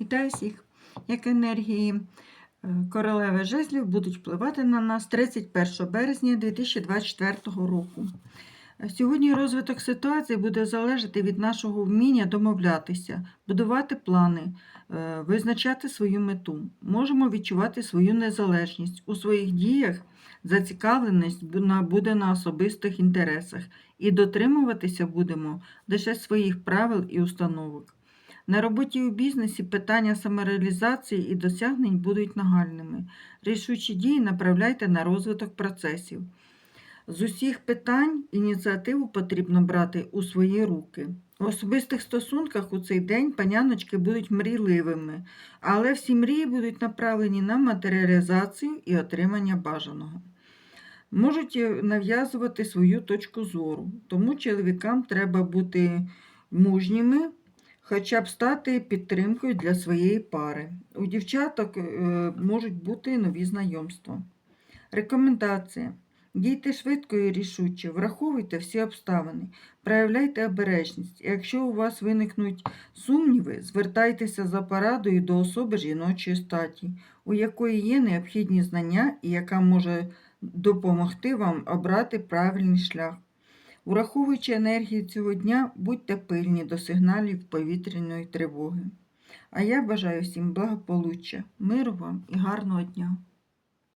Вітаю всіх! Як енергії е, королеви жезлів будуть впливати на нас 31 березня 2024 року. Сьогодні розвиток ситуації буде залежати від нашого вміння домовлятися, будувати плани, е, визначати свою мету. Можемо відчувати свою незалежність у своїх діях. Зацікавленість буде на особистих інтересах і дотримуватися будемо лише своїх правил і установок. На роботі у бізнесі питання самореалізації і досягнень будуть нагальними. Рішучі дії направляйте на розвиток процесів. З усіх питань ініціативу потрібно брати у свої руки. В особистих стосунках у цей день паняночки будуть мрійливими, але всі мрії будуть направлені на матеріалізацію і отримання бажаного. Можуть е, нав'язувати свою точку зору, тому чоловікам треба бути мужніми, хоча б стати підтримкою для своєї пари. У дівчаток е, можуть бути нові знайомства. Рекомендація. Дійте швидко і рішуче, враховуйте всі обставини, проявляйте обережність. Якщо у вас виникнуть сумніви, звертайтеся за порадою до особи жіночої статі, у якої є необхідні знання і яка може допомогти вам обрати правильний шлях. Враховуючи енергію цього дня, будьте пильні до сигналів повітряної тривоги. А я бажаю всім благополуччя, миру вам і гарного дня!